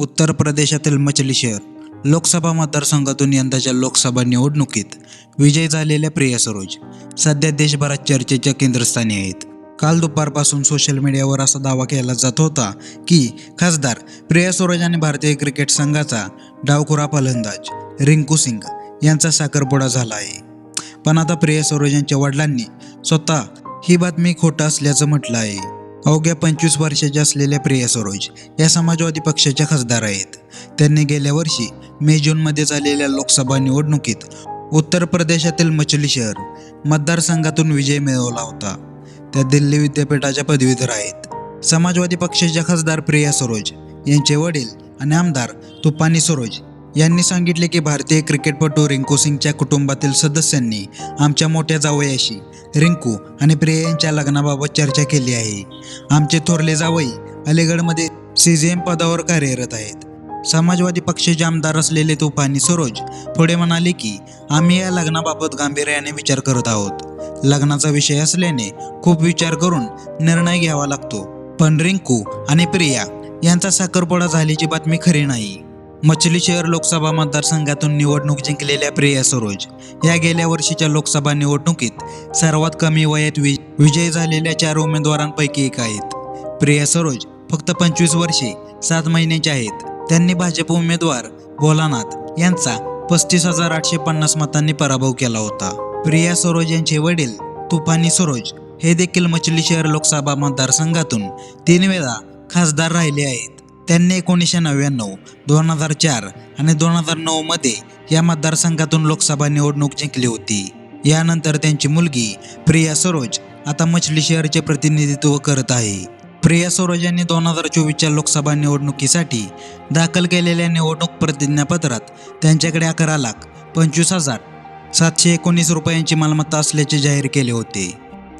उत्तर प्रदेशातील मचली शहर लोकसभा मतदारसंघातून यंदाच्या लोकसभा निवडणुकीत विजय झालेल्या प्रिया सरोज. सध्या देशभरात चर्चेच्या केंद्रस्थानी आहेत. काल दुपारपासून सोशल मीडियावर असा दावा केला जात होता की खासदार प्रिया सरोज आणि भारतीय क्रिकेट संघाचा डावखुरा फलंदाज रिंकू सिंग यांचा साखरपुडा झाला आहे. पण आता प्रिया सरोज यांच्या वडिलांनी स्वतः ही बातमी खोटं असल्याचं म्हटलं आहे. अवघ्या पंचवीस वर्षाच्या असलेल्या प्रिया सरोज या समाजवादी पक्षाच्या खासदार आहेत. त्यांनी गेल्या वर्षी मे जूनमध्ये झालेल्या लोकसभा निवडणुकीत उत्तर प्रदेशातील मछली शहर मतदारसंघातून विजय मिळवला होता. त्या दिल्ली विद्यापीठाच्या पदवीधर आहेत. समाजवादी पक्षाच्या खासदार प्रिया सरोज यांचे वडील आणि आमदार तुपानी सरोज यांनी सांगितले की भारतीय क्रिकेटपटू रिंकू सिंगच्या कुटुंबातील सदस्यांनी आमच्या मोठ्या जावयाशी रिंकू आणि प्रिया यांच्या लग्नाबाबत चर्चा केली आहे. आमचे थोरले जावई अलीगडमध्ये सी जी एम पदावर कार्यरत आहेत. समाजवादी पक्षाचे आमदार असलेले तुफानी सरोज पुढे म्हणाले की आम्ही या लग्नाबाबत गांभीर्याने विचार करत आहोत. लग्नाचा विषय असल्याने खूप विचार करून निर्णय घ्यावा लागतो. पण रिंकू आणि प्रिया यांचा साखरपुडा झाल्याची बातमी खरी नाही. मछली शहर लोकसभा मतदारसंघातून निवडणूक जिंकलेल्या प्रिया सरोज. या गेल्या वर्षीच्या लोकसभा निवडणुकीत सर्वात कमी वयात विजयी झालेल्या चार उमेदवारांपैकी एक आहेत. प्रिया सरोज फक्त पंचवीस वर्षे सात महिन्याचे आहेत. त्यांनी भाजप उमेदवार भोलानाथ यांचा पस्तीस हजार आठशे पन्नास मतांनी पराभव केला होता. प्रिया सरोज यांचे वडील तुफानी सरोज हे देखील मछली शहर लोकसभा मतदारसंघातून तीन वेळा खासदार राहिले आहेत. त्यांनी एकोणीसशे नव्याण्णव दोन हजार चार आणि दोन हजार नऊ मध्ये या मतदारसंघातून लोकसभा निवडणूक जिंकली होती. यानंतर त्यांची मुलगी प्रिया सरोज आता मछली शहरचे प्रतिनिधित्व करत आहे. प्रिया सरोज यांनी दोन हजार चोवीसच्या लोकसभा निवडणुकीसाठी दाखल केलेल्या निवडणूक प्रतिज्ञापत्रात त्यांच्याकडे अकरा लाख पंचवीस हजार सातशे एकोणीस रुपयांची मालमत्ता असल्याचे जाहीर केले होते.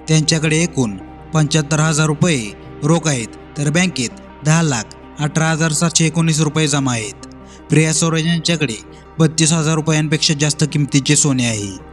त्यांच्याकडे एकूण पंच्याहत्तर हजार रुपये रोख आहेत तर बँकेत दहा लाख अठरा हजार सातशे एकोणीस रुपये जमा आहेत. प्रिया सरोज यांच्याकडे बत्तीस हजार रुपयांपेक्षा जास्त किमतीचे सोने आहे.